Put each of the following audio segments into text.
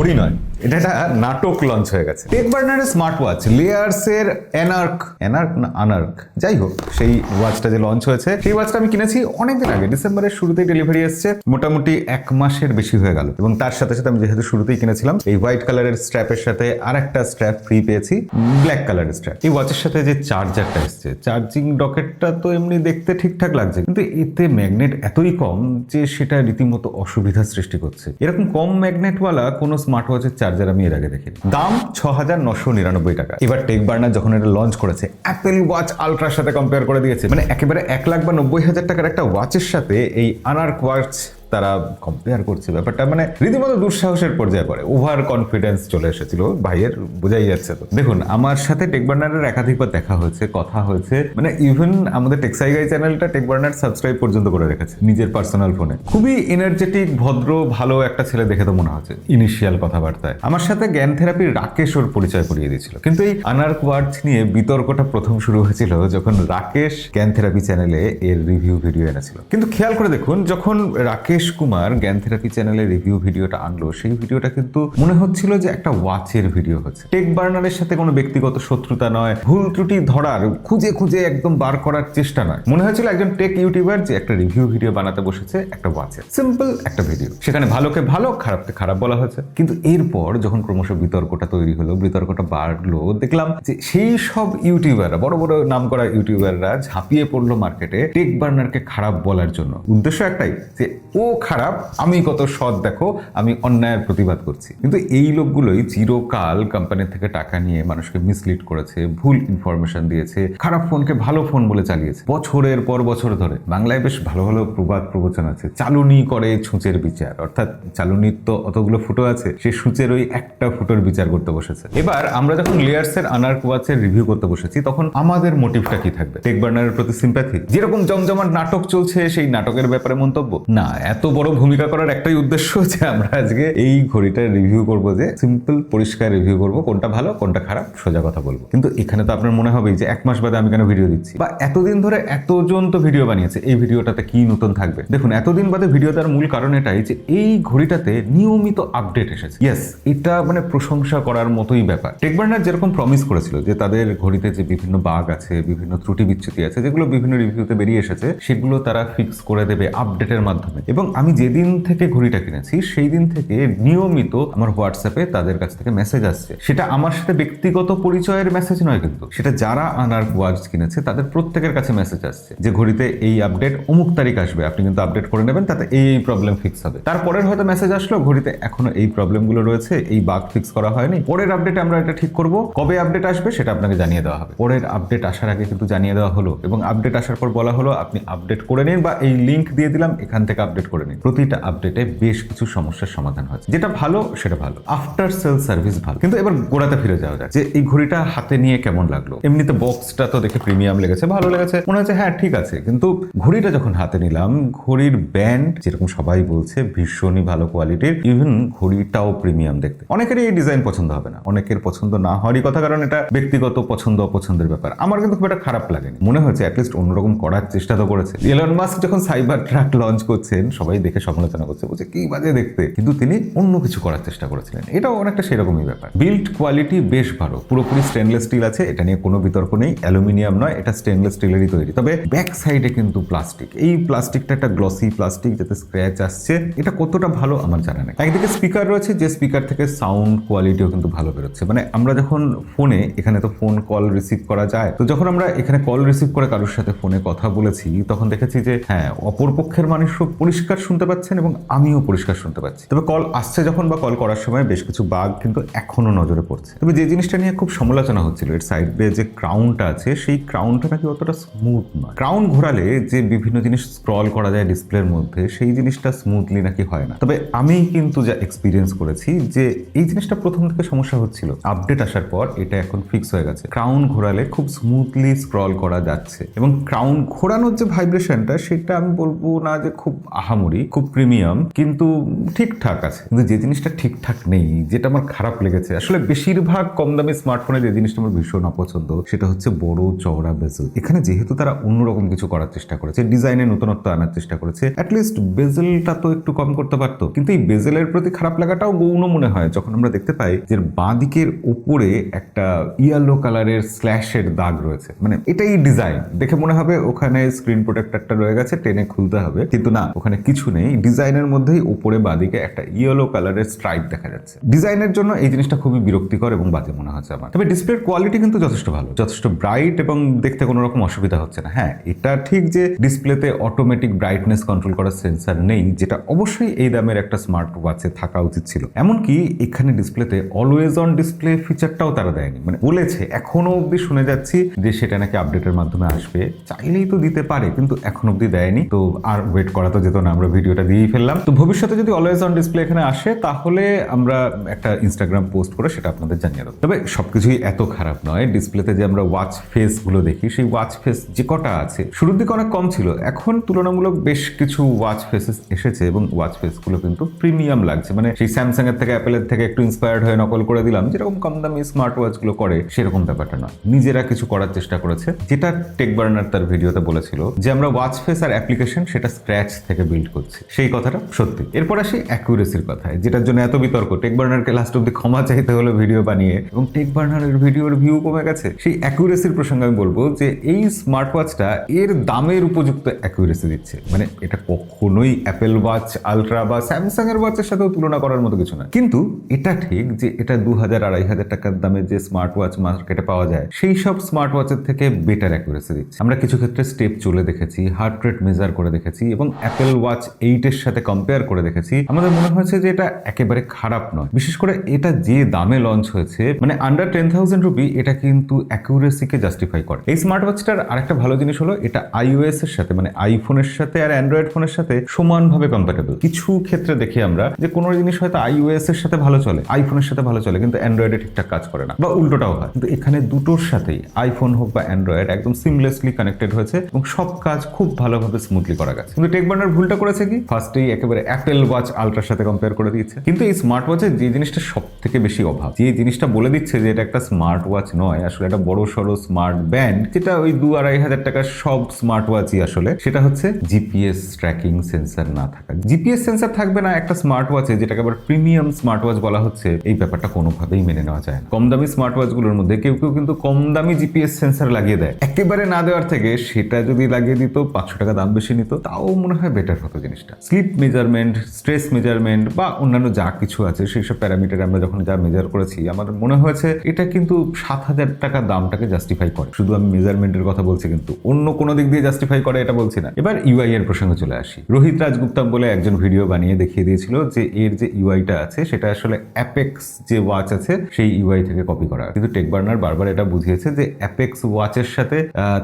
ঘড়ি নয়। এটা একটা নাটক লঞ্চ হয়ে গেছে। টেক বার্নারের স্মার্ট ওয়াচ লেয়ার্স এর এনার্ক এনার্ক না আনার্ক যাই হোক, সেই ওয়াচটা যে লঞ্চ হয়েছে, সেই ওয়াচটা আমি কিনেছি অনেকদিন আগে ডিসেম্বরের শুরুতেই ডেলিভারি এসছে, মোটামুটি এক মাসের বেশি হয়ে গেল। এবং তার সাথে সাথে আমি যেহেতু শুরুতেই কিনেছিলাম, এই হোয়াইট কালারের স্ট্র্যাপের সাথে আর একটা স্ট্র্যাপ ফ্রি পেয়েছি ব্ল্যাক কালারের স্ট্র্যাপ এই ওয়াচের সাথে যে চার্জারটা এসছে চার্জিং ডকেটটা তো এমনি দেখতে ঠিকঠাক লাগছে, কিন্তু এতে ম্যাগনেট এতই কম যে সেটা রীতিমতো অসুবিধা সৃষ্টি করছে। এরকম কম ম্যাগনেটওয়ালা কোনো স্মার্ট ওয়াচের চার্জার আমি এর আগে দেখিনি। দাম ছ হাজার নশো নিরানব্বই টাকা। এবার টেক বার্নার যখন এটা লঞ্চ করেছে অ্যাপেল ওয়াচ আলট্রার সাথে কম্পেয়ার করে দিয়েছে। মানে একেবারে এক লাখ বা নব্বই হাজার টাকার একটা ওয়াচের সাথে এই আনার্ক ওয়াচ তারা কম্পেয়ার করছে ব্যাপারটা। মানে রীতিমতো দুঃসাহসের পর্যায়ে পড়ে। ওভার কনফিডেন্স চলে এসেছিল। ভাইয়ের বোঝাই যাচ্ছে তো। দেখুন, আমার সাথে টেক বার্নারের একাধিকবার দেখা হয়েছে, কথা হয়েছে। মানে ইভেন আমাদের টেক্সাইগাই চ্যানেলটা টেক বার্নার সাবস্ক্রাইব পর্যন্ত করে রেখেছে, নিজের পার্সোনাল ফোনে খুবই এনার্জেটিক ভদ্র, ভালো একটা ছেলে দেখে তো মনে হচ্ছে ইনিশিয়াল কথাবার্তায়। আমার সাথে জ্ঞান থেরাপির রাকেশ ওর পরিচয় করিয়ে দিয়েছিল। কিন্তু এই আনার্ক ওয়ার্ডস নিয়ে বিতর্কটা প্রথম শুরু হয়েছিল যখন রাকেশ জ্ঞান থেরাপি চ্যানেলে এর রিভিউ ভিডিও এনেছিল। কিন্তু খেয়াল করে দেখুন, যখন রাকেশ কুমার জ্ঞান থেরাপি চ্যানেলে রিভিউ ভিডিওটা আনলো। সেই ভিডিওটা কিন্তু মনে হচ্ছিল যে একটা ওয়াচের ভিডিও হচ্ছে। টেক বার্নারের সাথে কোনো ব্যক্তিগত শত্রুতা নয়, ভুল ত্রুটি ধরার, খুঁজে খুঁজে একদম বার করার চেষ্টা নয়। মনে হয়েছিল একজন টেক ইউটিউবার যে একটা রিভিউ ভিডিও বানাতে বসেছে, একটা ওয়াচের সিম্পল একটা ভিডিও সেখানে ভালোকে ভালো, খারাপকে খারাপ বলা হয়েছে। কিন্তু এরপর যখন ক্রমশ বিতর্কটা তৈরি হলো, বিতর্কটা বাড়লো, দেখলাম যে সেই সব ইউটিউবাররা বড় বড় নাম করা ইউটিউবাররা ঝাঁপিয়ে পড়ল মার্কেটে টেক বার্নারকে খারাপ বলার জন্য। উদ্দেশ্য একটাই যে ও খারাপ, আমি কত সৎ, দেখো, আমি অন্যায়ের প্রতিবাদ করছি। কিন্তু এই লোকগুলোই চিরকাল কোম্পানি থেকে টাকা নিয়ে মানুষকে মিসলিড করেছে, ভুল ইনফরমেশন দিয়েছে, খারাপ ফোনকে ভালো ফোন বলে চালিয়েছে। বছরের পর বছর ধরে বাংলায় বেশ ভালো ভালো প্রবাদ প্রবচন আছে। চালুনি করে ছুঁচের বিচার, অর্থাৎ চালুনির তো অতগুলো ফুটো আছে, সে সূচের ওই একটা ফুটোর বিচার করতে বসেছে। এবার আমরা যখন লেয়ার্সের আনার কোয়াচের রিভিউ করতে বসেছি, তখন আমাদের মোটিভটা কি থাকবে? টেক বার্নারের প্রতি সিম্প্যাথি যেরকম জমজমাট নাটক চলছে, সেই নাটকের ব্যাপারে মন্তব্য? না এত বড় ভূমিকা করার একটাই উদ্দেশ্য যে আমরা আজকে এই ঘড়িটার রিভিউ করব যে সিম্পল পরিষ্কার রিভিউ করব, কোনটা ভালো, কোনটা খারাপ, সোজা কথা বলব। কিন্তু এখানে তো আপনার মনে হবেই যে এক মাস বাদে আমি কেন ভিডিও দিচ্ছি? বা এতদিন ধরে এতজন তো ভিডিও বানিয়েছে, এই ভিডিওটাতে কি নতুন থাকবে? দেখুন, এতদিন বাদে ভিডিও দেওয়ার মূল কারণ এটাই যে এই ঘড়িটাতে নিয়মিত আপডেট এসেছে। ইয়েস এটা মানে প্রশংসা করার মতোই ব্যাপার। টেকবার্নার যেরকম প্রমিস করেছিল যে তাদের ঘড়িতে যে বিভিন্ন বাগ আছে, বিভিন্ন ত্রুটি বিচ্যুতি আছে, যেগুলো বিভিন্ন রিভিউতে বেরিয়ে এসেছে, সেগুলো তারা ফিক্স করে দেবে আপডেটের মাধ্যমে। এবং আমি যেদিন থেকে ঘড়িটা কিনেছি সেই দিন থেকে নিয়মিত আমার হোয়াটসঅ্যাপে তাদের কাছ থেকে মেসেজ আসছে। সেটা আমার সাথে ব্যক্তিগত পরিচয়ের মেসেজ নয় কিন্তু। সেটা যারা আনার ওয়াচ কিনেছে, তাদের প্রত্যেকের কাছে মেসেজ আসছে যে, ঘড়িতে এই আপডেট অমুক তারিখ আসবে। আপনি কিন্তু আপডেট করে নেবেন, তাতে এই এই প্রবলেম ফিক্স হবে। তারপরের হয়তো মেসেজ আসলো, ঘড়িতে এখনও এই প্রবলেমগুলো রয়েছে, এই বাগ ফিক্স করা হয়নি। পরের আপডেটে আমরা এটা ঠিক করব। কবে আপডেট আসবে সেটা আপনাকে জানিয়ে দেওয়া হবে। পরের আপডেট আসার আগে কিন্তু জানিয়ে দেওয়া হলো এবং আপডেট আসার পর বলা হলো, আপনি আপডেট করে নিন বা এই লিঙ্ক দিয়ে দিলাম, এখান থেকে আপডেট করে নিন। প্রতিটা আপডেটে বেশ কিছু সমস্যার সমাধান হয়েছে। যেটা ভালো, সেটা ভালো। আফটার সেল সার্ভিস ভালো। কিন্তু এবার গোড়াতে ফিরে যাওয়া যাক যে এই ঘড়িটা হাতে নিয়ে কেমন লাগল। এমনিতে বক্সটা তো দেখে প্রিমিয়াম লেগেছে, ভালো লেগেছে। মনে হচ্ছে হ্যাঁ ঠিক আছে। কিন্তু ঘড়িটা যখন হাতে নিলাম, ঘড়ির ব্যান্ড যেরকম সবাই বলছে, ভীষণই ভালো কোয়ালিটির ইভেন ঘড়িটাও প্রিমিয়াম দেখতে। অনেকেরই এই ডিজাইন পছন্দ হবে না। অনেকের পছন্দ না হওয়ারই কথা, কারণ এটা ব্যক্তিগত পছন্দ, অপছন্দের ব্যাপার। আমার কিন্তু খুব একটা খারাপ লাগেনি। মনে হয়েছে অ্যাটলিস্ট অন্যরকম করার চেষ্টা তো করেছে। এলন মাস্ক যখন সাইবার ট্রাক লঞ্চ করছেন সবাই দেখে সমালোচনা করছে, বলছে, কি বাজে দেখতে? কিন্তু তিনি অন্য কিছু করার চেষ্টা করেছিলেন। এটাও অনেকটা সেরকমই ব্যাপার। বিল্ড কোয়ালিটি বেশ ভালো। পুরোপুরি স্টেনলেস স্টিল আছে, এটা নিয়ে কোনো বিতর্ক নেই। অ্যালুমিনিয়াম নয়, এটা স্টেনলেস স্টিলেরই তৈরি। তবে ব্যাক সাইডে কিন্তু প্লাস্টিক এই প্লাস্টিকটা একটা গ্লসি প্লাস্টিক যাতে স্ক্র্যাচ আসছে, এটা কতটা ভালো আমার জানা নেই। একদিকে স্পিকার রয়েছে, যে স্পিকার থেকে সাউন্ড কোয়ালিটিও কিন্তু ভালো বেরোচ্ছে। মানে আমরা যখন ফোনে এখানে তো ফোন কল রিসিভ করা যায়। তো যখন আমরা এখানে কল রিসিভ করে কারোর সাথে ফোনে কথা বলেছি, তখন দেখেছি যে হ্যাঁ অপর পক্ষের মানুষও পরিষ্কার শুনতে পাচ্ছেন এবং আমিও পরিষ্কার শুনতে পাচ্ছি। তবে কল আসছে যখন বা কল করার সময় বেশ কিছু বাঘ কিন্তু এখনও নজরে পড়ছে। তবে যে জিনিসটা নিয়ে খুব সমালোচনা হচ্ছিল, এর সাইডে যে ক্রাউনটা আছে, সেই ক্রাউনটা নাকি অতটা স্মুথ নয়। ক্রাউন ঘোরালে যে বিভিন্ন জিনিস স্ক্রল করা যায় ডিসপ্লের মধ্যে, সেই জিনিসটা স্মুথলি নাকি হয় না। তবে আমি কিন্তু যা এক্সপিরিয়েন্স করেছি যে এই জিনিসটা প্রথম থেকে সমস্যা হচ্ছিল। আপডেট আসার পর এটা এখন ফিক্স হয়ে গেছে। ক্রাউন ঘোরালে খুব স্মুথলি স্ক্রল করা যাচ্ছে। এবং ক্রাউন ঘোরানোর যে ভাইব্রেশনটা সেটা আমি বলব না যে খুব আহা আহামরি খুব প্রিমিয়াম, কিন্তু ঠিকঠাক আছে। কিন্তু যে জিনিসটা ঠিকঠাক নেই, যেটা আমার খারাপ লেগেছে, আসলে বেশিরভাগ কম দামি স্মার্টফোনে যে জিনিসটা আমার ভীষণ অপছন্দ, সেটা হচ্ছে বড় চওড়া বেজেল। এখানে যেহেতু তারা অন্যরকম কিছু করার চেষ্টা করেছে, ডিজাইনে নতুনত্ব আনার চেষ্টা করেছে অ্যাটলিস্ট বেজেলটা তো একটু কম করতে পারতো। কিন্তু এই বেজেলের প্রতি খারাপ লাগাটাও গৌণ মনে হয়, যখন আমরা দেখতে পাই যে বাঁ দিকের উপরে একটা ইয়েলো কালারের স্ল্যাশের দাগ রয়েছে। মানে এটাই ডিজাইন দেখে মনে হবে ওখানে স্ক্রিন প্রোটেক্টরটা রয়ে গেছে, টেনে খুলতে হবে। কিন্তু না, ওখানে কিছু নেই। ডিজাইনের মধ্যেই উপরে বাঁদিকে একটা ইয়েলো কালারের স্ট্রাইপ দেখা যাচ্ছে। ডিজাইনের জন্য এই জিনিসটা খুবই বিরক্তিকর এবং বাজে মনে হচ্ছে আমার। তবে ডিসপ্লের কোয়ালিটি কিন্তু যথেষ্ট ভালো, যথেষ্ট ব্রাইট এবং দেখতে কোনো রকম অসুবিধা হচ্ছে না। হ্যাঁ এটা ঠিক যে ডিসপ্লেতে অটোমেটিক ব্রাইটনেস কন্ট্রোল করার সেন্সার নেই, যেটা অবশ্যই এই দামের একটা স্মার্ট ওয়াচে থাকা উচিত ছিল। এমনকি এখানে ডিসপ্লেতে অলওয়েজ অন ডিসপ্লে ফিচারটাও তারা দেয়নি। মানে বলেছে, এখনও অবধি শুনে যাচ্ছি যে সেটা নাকি আপডেটের মাধ্যমে আসবে। চাইলেই তো দিতে পারে, কিন্তু এখন অবধি দেয়নি। তো আর ওয়েট করা তো যেত না, আমরা ভিডিওটা দিয়েই ফেললাম। তো ভবিষ্যতে যদি অলওয়েজ অন ডিসপ্লে এখানে আসে, তাহলে আমরা একটা ইনস্টাগ্রাম পোস্ট করে সেটা আপনাদের জানিয়ে দেবো। তবে সবকিছুই এত খারাপ নয় ডিসপ্লেতে যে আমরা ওয়াচ ফেসগুলো দেখি, সেই ওয়াচ ফেস যে কটা আছে, শুরুর দিকে অনেক কম ছিল, এখন তুলনামূলক বেশ কিছু ওয়াচ ফেসেস এসেছে এবং ওয়াচ ফেসগুলো কিন্তু প্রিমিয়াম লাগছে। মানে সেই স্যামসাং এর থেকে অ্যাপেলের থেকে একটু ইন্সপায়ার্ড হয়ে নকল করে দিলাম, যেরকম কম দামি স্মার্ট ওয়াচগুলো করে, সেরকম ব্যাপারটা নয়। নিজেরা কিছু করার চেষ্টা করেছে। যেটা টেক বার্নার তার ভিডিওতে বলেছিল, যে আমরা ওয়াচ ফেস আর অ্যাপ্লিকেশন সেটা স্ক্র্যাচ থেকে বিল্ড করছি। সেই কথাটা সত্যি। এরপর আসি অ্যাকুরেসির কথায়, যেটার জন্য এত বিতর্ক। টেক বার্নারকে লাস্ট অব্দি ক্ষমা চাইতে হলো ভিডিও বানিয়ে, এবং টেক বার্নারের ভিডিওর ভিউ কমে গেছে। সেই অ্যাকুরেসির প্রসঙ্গে আমি বলব যে, এই স্মার্ট ওয়াচটা এর দামের উপযুক্ত অ্যাকুরেসি দিচ্ছে। মানে এটা কখনোই অ্যাপেল ওয়াচ আলট্রা বা স্যামসাং এর ওয়াচের সাথেও তুলনা করার মতো কিছু না। কিন্তু এটা ঠিক যে, এটা দু হাজার আড়াই হাজার টাকার দামে যে স্মার্ট ওয়াচ মার্কেটে পাওয়া যায়, সেই সব স্মার্ট ওয়াচের থেকে বেটার অ্যাকুরেসি দিচ্ছে। আমরা কিছু ক্ষেত্রে স্টেপ চলে দেখেছি হার্ট রেট মেজার করে দেখেছি, এবং অ্যাপেল ওয়াচ এইটের সাথে কম্পেয়ার করে দেখেছি, আমাদের মনে হয়েছে যে এটা একেবারে খারাপ নয়। বিশেষ করে এটা যে দামে লঞ্চ হয়েছে মানে আন্ডার টেন থাউজেন্ড রুপি এটা কিন্তু অ্যাকুরেসিকে জাস্টিফাই করে। এই স্মার্ট ওয়াচটার আরেকটা ভালো জিনিস হলো, এটা আইওএস এর সাথে মানে আইফোনের সাথে আর অ্যান্ড্রয়েড ফোনের সাথে সমানভাবে কম্প্যাটেবল কিছু ক্ষেত্রে দেখি আমরা যে কোনো জিনিস হয়তো আইওএস এর সাথে ভালো চলে আইফোনের সাথে ভালো চলে, কিন্তু অ্যান্ড্রয়েডে ঠিকঠাক কাজ করে না, বা উল্টোটাও হয়। কিন্তু এখানে দুটোর সাথেই আইফোন হোক বা অ্যান্ড্রয়েড একদম সিমলেসলি কানেক্টেড হয়েছে, এবং সব কাজ খুব ভালোভাবে স্মুথলি করা গেছে। কিন্তু টেক বার্নার ভুলটা করেছে কি? ফার্স্টেই একেবারে অ্যাপেল ওয়াচ আলট্রার সাথে কম্পেয়ার করে দিচ্ছে কিন্তু এই স্মার্ট ওয়াচে যে জিনিসটা সব থেকে বেশি অভাব, যে জিনিসটা বলে দিচ্ছে যে এটা একটা স্মার্ট ওয়াচ নয়, আসলে একটা বড় সড়ো স্মার্ট ব্যান্ড যেটা ওই দু আড়াই হাজার টাকার সব স্মার্ট ওয়াচই আসলে, সেটা হচ্ছে জিপিএস ট্র্যাকিং সেন্সার না থাকা। জিপিএস সেন্সার থাকবে না একটা স্মার্ট ওয়াচে যেটাকে আবার প্রিমিয়াম স্মার্ট ওয়াচ বলা হচ্ছে, এই ব্যাপারটা কোনোভাবেই মেনে নেওয়া যায় না। কম দামি স্মার্ট ওয়াচগুলোর মধ্যে কেউ কেউ কিন্তু কম দামি জিপিএস সেন্সার লাগিয়ে দেয়। একেবারে না দেওয়ার থেকে সেটা যদি লাগিয়ে দিত, পাঁচশো টাকা দাম বেশি নিত, তাও মনে হয় বেটার হতো জিনিসটা স্লিপ মেজারমেন্ট স্ট্রেস মেজারমেন্ট বা অন্যান্য যা কিছু আছে সেই সব প্যারামিটার আমরা যখন যা মেজার করেছি, আমার মনে হয়েছে এটা কিন্তু সাত হাজার টাকা দামটাকে জাস্টিফাই করে। শুধু আমি মেজারমেন্টের কথা বলছি কিন্তু অন্য কোনো দিক দিয়ে জাস্টিফাই করে এটা বলছি না। এবার ইউআই এর প্রসঙ্গে চলে আসি। রোহিত রাজগুপ্তা বলে একজন ভিডিও বানিয়ে দেখিয়ে দিয়েছিল যে এর যে ইউআইটা আছে, সেটা আসলে অ্যাপেক্স যে ওয়াচ আছে, সেই ইউআই থেকে কপি করা কিন্তু টেক বার্নার বারবার এটা বুঝিয়েছে যে অ্যাপেক্স ওয়াচের সাথে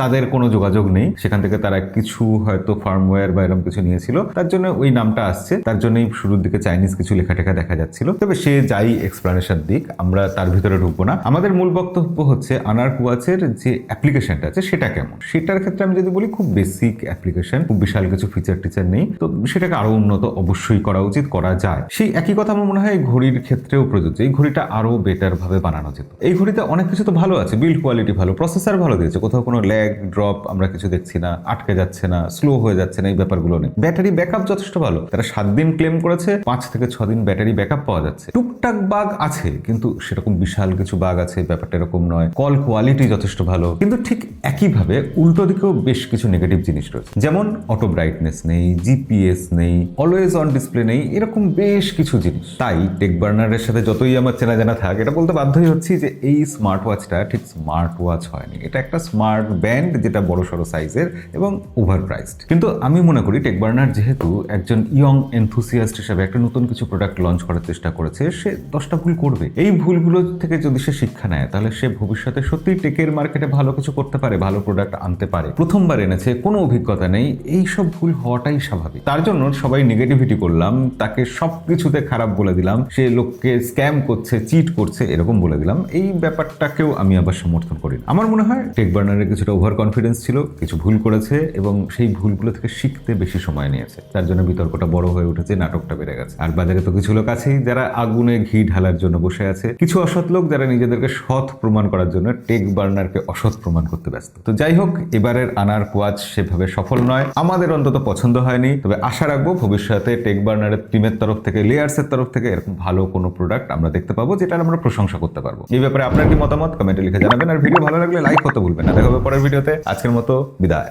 তাদের কোনো যোগাযোগ নেই। সেখান থেকে তারা কিছু হয়তো ফার্মওয়্যার বা এরকম কিছু নিয়েছিল তার জন্য ওই নামটা আসছে। তার জন্যই শুরুর দিকে চাইনিজ কিছু লেখা টেখা দেখা যাচ্ছিল। তবে সে যাই এক্সপ্লানেশন দিক, আমরা তার ভিতরে ঢুকবো না। আমাদের মূল বক্তব্য হচ্ছে আনার ওয়াচের যে অ্যাপ্লিকেশনটা আছে, সেটা কেমন? সেটার ক্ষেত্রে আমি যদি বলি, খুব বেসিক অ্যাপ্লিকেশন খুব বিশাল কিছু ফিচার টিচার নেই। তো সেটাকে আরও উন্নত অবশ্যই করা উচিত, করা যায়। সেই একই কথা আমার মনে হয় এই ঘড়ির ক্ষেত্রেও প্রযোজ্য। এই ঘড়িটা আরও বেটার ভাবে বানানো যেত। এই ঘড়িতে অনেক কিছু তো ভালো আছে। বিল্ড কোয়ালিটি ভালো প্রসেসর ভালো দিয়েছে। কোথাও কোনো ল্যাগ ড্রপ আমরা কিছু দেখছি না, আটকে যাচ্ছে না স্লো হয়ে যাচ্ছে না, এই ব্যাপারগুলো নেই। ব্যাটারি ব্যাকআপ যথেষ্ট ভালো। তারা সাত দিন ক্লেম করেছে, পাঁচ থেকে ছ দিন ব্যাটারি ব্যাকআপ পাওয়া যাচ্ছে। টুকটাক বাগ আছে, কিন্তু সেরকম বিশাল কিছু বাগ আছে, ব্যাপারটা এরকম নয়। কল কোয়ালিটি যথেষ্ট ভালো। কিন্তু ঠিক একইভাবে উল্টো দিকেও বেশ কিছু নেগেটিভ জিনিস রয়েছে। যেমন অটো ব্রাইটনেস নেই জিপিএস নেই অলওয়েজ অন ডিসপ্লে নেই, এরকম বেশ কিছু জিনিস। তাই টেক বার্নারের সাথে যতই আমার চেনা জানা থাক, এটা বলতে বাধ্যই হচ্ছি যে এই স্মার্ট ওয়াচটা ঠিক স্মার্ট ওয়াচ হয়নি। এটা একটা স্মার্ট ব্যান্ড যেটা বড় সড়ো সাইজের এবং ওভার প্রাইসড কিন্তু আমি মনে করি টেক বার্নার যেহেতু একজন ইয়ং এনথুসিয়াস্ট হিসাবে একটা নতুন কিছু প্রোডাক্ট লঞ্চ করার চেষ্টা করেছে, সে দশটা ভুল করবে। এই ভুলগুলো থেকে যদি সে শিক্ষা নেয়, তাহলে সে ভবিষ্যতে সত্যি টেকের মার্কেটে ভালো কিছু করতে পারে, ভালো প্রোডাক্ট আনতে পারে। প্রথমবার এনেছে, কোনো অভিজ্ঞতা নেই এই সব ভুল হওয়াটাই স্বাভাবিক। তার জন্য সবাই নেগেটিভিটি করলাম, তাকে সব কিছুতে খারাপ বলে দিলাম, সে লোককে স্ক্যাম করছে চিট করছে, এরকম বলে দিলাম। এই ব্যাপারটাকেও আমি আবার সমর্থন করি। আমার মনে হয় টেক বার্নারের কিছুটা ওভার কনফিডেন্স ছিল, কিছু ভুল করেছে, এবং সেই ভুলগুলো থেকে শিখতে বেশি সময় সময় নিয়েছে। তার জন্য বিতর্কটা বড় হয়ে উঠেছে, নাটকটা বেড়ে গেছে। আর বাজারে তো কিছু লোক আছেই যারা আগুনে ঘি ঢালার জন্য বসে আছে। কিছু অসৎ লোক যারা নিজেদেরকে সৎ প্রমাণ করার জন্য টেক বার্নারকে অসৎ প্রমাণ করতে ব্যস্ত। তো যাই হোক, এবারের আনার কোয়াচ সেভাবে সফল নয়। আমাদের অন্তত পছন্দ হয়নি। তবে আশা রাখব ভবিষ্যতে টেক বার্নারের টিমের তরফ থেকে, লেয়ার্সের তরফ থেকে এরকম ভালো কোনো প্রোডাক্ট আমরা দেখতে পাবো যেটা আমরা প্রশংসা করতে পারব। এই ব্যাপারে আপনার কি মতামত? কমেন্টে লিখে জানাবেন। আর ভিডিও ভালো লাগলে লাইক করতে ভুলবেন না। দেখা হবে পরের ভিডিওতে আজকের মতো বিদায়।